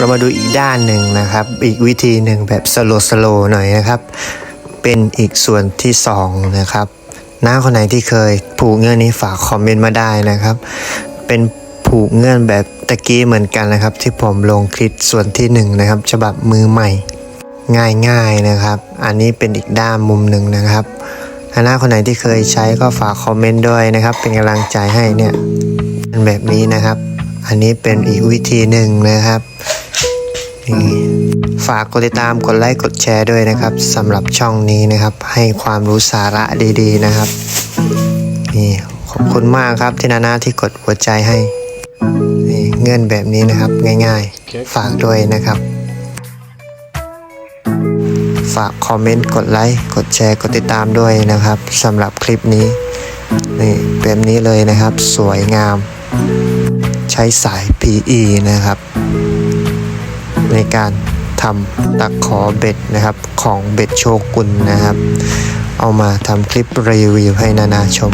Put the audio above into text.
เรามาดูอีกด้านหนึ่งนะครับ อีกวิธีหนึ่งแบบสโลสโลหน่อยนะครับ เป็นอีกส่วนที่สองนะครับน้าคนไหนที่เคยผูกเงื่อนนี้ฝากคอมเมนต์มาได้นะครับ เป็นผูกเงื่อนแบบตะกี้เหมือนกันนะครับ ที่ผมลงคลิปส่วนที่หนึ่งนะครับฉบับมือใหม่ง่ายๆนะครับ อันนี้เป็นอีกด้านมุมหนึ่งนะครับถ้าหน้าคนไหนที่เคยใช้ก็ฝากคอมเมนต์ด้วยนะครับ เป็นกำลังใจให้เนี่ยเป็นแบบนี้นะครับ อันนี้เป็นอีกวิธีหนึ่งนะครับ ฝากกดติดตามกดไลค์กดแชร์ด้วยนะครับสำหรับช่องนี้นะครับ ให้ความรู้สาระดี ๆ นะครับนี่ขอบคุณมากครับที่นานาที่กดหัวใจให้นี่เงื่อนแบบนี้นะครับง่ายๆ ฝากด้วยนะครับ ฝากคอมเมนต์กดไลค์กดแชร์กดติดตามด้วยนะครับสำหรับคลิปนี้นี่แบบนี้เลยนะครับ สวยงาม ใช้สาย PE นะครับ ในการทำตะขอเบ็ดนะครับของเบ็ดโชกุนนะครับ เอามาทำคลิปรีวิวให้นานาชม